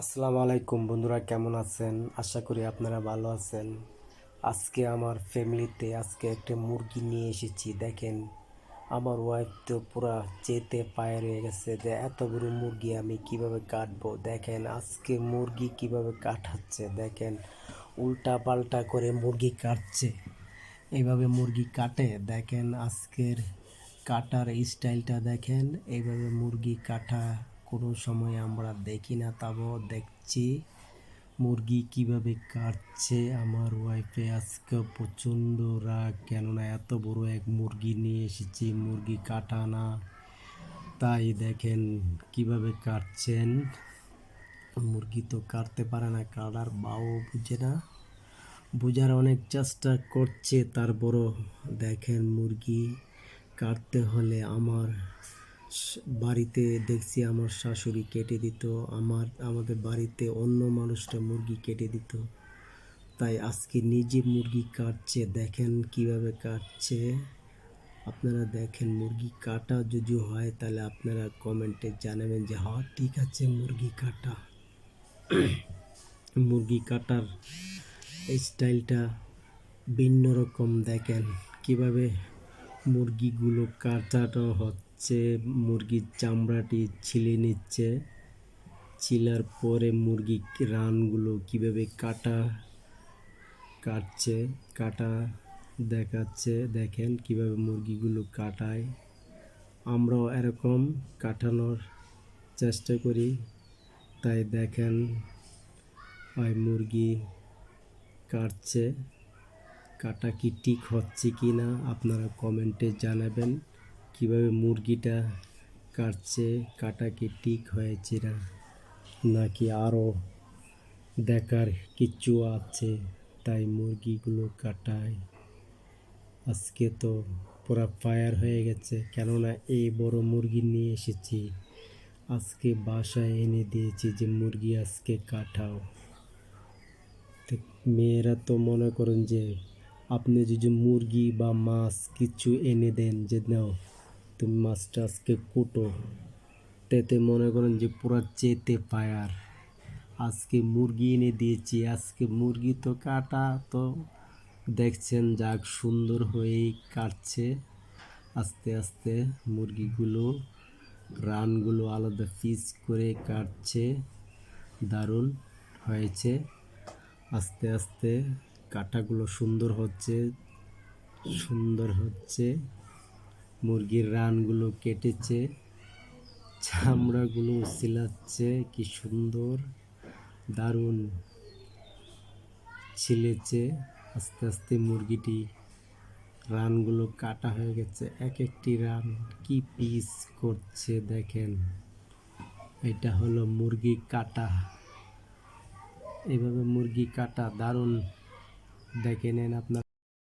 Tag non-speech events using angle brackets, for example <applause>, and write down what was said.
আসসালামু আলাইকুম বন্ধুরা, কেমন আছেন? আশা করি আপনারা ভালো আছেন। আজকে আমার ফ্যামিলিতে আজকে একটা মুরগি নিয়ে এসেছি, দেখেন। আমার ওয়াইফ তো পুরা চেতে পায়ে রয়ে গেছে যে এত বড় মুরগি আমি কীভাবে কাটবো? দেখেন, আজকে মুরগি কীভাবে কাটাচ্ছে, দেখেন। উল্টা পাল্টা করে মুরগি কাটছে। এইভাবে মুরগি কাটে, দেখেন আজকের কাটার স্টাইলটা দেখেন। এইভাবে মুরগি কাটা কোনো সময় আমরা দেখি না, তাও দেখছি। মুরগি কীভাবে কাটছে, আমার ওয়াইফে আজকে প্রচণ্ড রাগ, কেননা এত বড় এক মুরগি নিয়ে এসেছি, মুরগি কাটা না। তাই দেখেন কীভাবে কাটছেন। মুরগি তো কাটতে পারে না, কাটার বাও বুঝে না। বোঝার অনেক চেষ্টা করছে, তারপরও দেখেন মুরগি কাটতে হলে আমার বাড়িতে দেখছি আমার শাশুড়ি কেটে দিত, আমার, আমাদের বাড়িতে অন্য মানুষটা মুরগি কেটে দিত। তাই আজকে নিজে মুরগি কাটছে, দেখেন কীভাবে কাটছে। আপনারা দেখেন মুরগি কাটা যদি হয়, তাহলে আপনারা কমেন্টে জানাবেন যে হ্যাঁ ঠিক আছে মুরগি কাটা। <clears throat> মুরগি কাটার স্টাইলটা ভিন্ন রকম, দেখেন কীভাবে মুরগিগুলো কাটানো হচ্ছে। মুরগির চামড়াটি ছিলে নিচ্ছে। ছিলার পরে মুরগি রানগুলো কীভাবে কাটা, কাটছে, কাটা দেখাচ্ছে, দেখেন কীভাবে মুরগিগুলো কাটায়। আমরাও এরকম কাটানোর চেষ্টা করি, তাই দেখেন হয় মুরগি কাটছে। কাটা কি ঠিক হচ্ছে কি না আপনারা কমেন্টে জানাবেন। কীভাবে মুরগিটা কাটছে, কাটা কি ঠিক হয়েছে না, নাকি আরও দেখার কিচ্ছু আছে, তাই মুরগিগুলো কাটায়। আজকে তো পুরা ফায়ার হয়ে গেছে, কেননা এই বড় মুরগি নিয়ে এসেছি। আজকে বাসায় এনে দিয়েছি যে, মুরগি আজকে কাটাও। তো মেয়েরা তো মনে করেন যে, আপনি যদি মুরগি বা মাছ কিছু এনে দেন, যে নাও। তুমি মাছটা আজকে কুটো। তেতে মনে করেন যে পুরো চেতে পায়ার আজকে মুরগি এনে দিয়েছি, আজকে মুরগি তো কাটা তো দেখছেন যাক সুন্দর হয়েই কাটছে। আস্তে আস্তে মুরগিগুলো, রানগুলো আলাদা পিস করে কাটছে। দারুণ হয়েছে। আস্তে আস্তে কাটাগুলো সুন্দর হচ্ছে সুন্দর হচ্ছে। মুরগির রানগুলো কেটেছে, চামড়াগুলো সিলাচ্ছে কি সুন্দর, দারুণ ছিলেছে। আস্তে আস্তে মুরগিটি রানগুলো কাটা হয়ে গেছে, এক একটি রান কি পিস করছে দেখেন। এটা হলো মুরগি কাটা। এভাবে মুরগি কাটা দারুণ। দেখে নেন আপনারা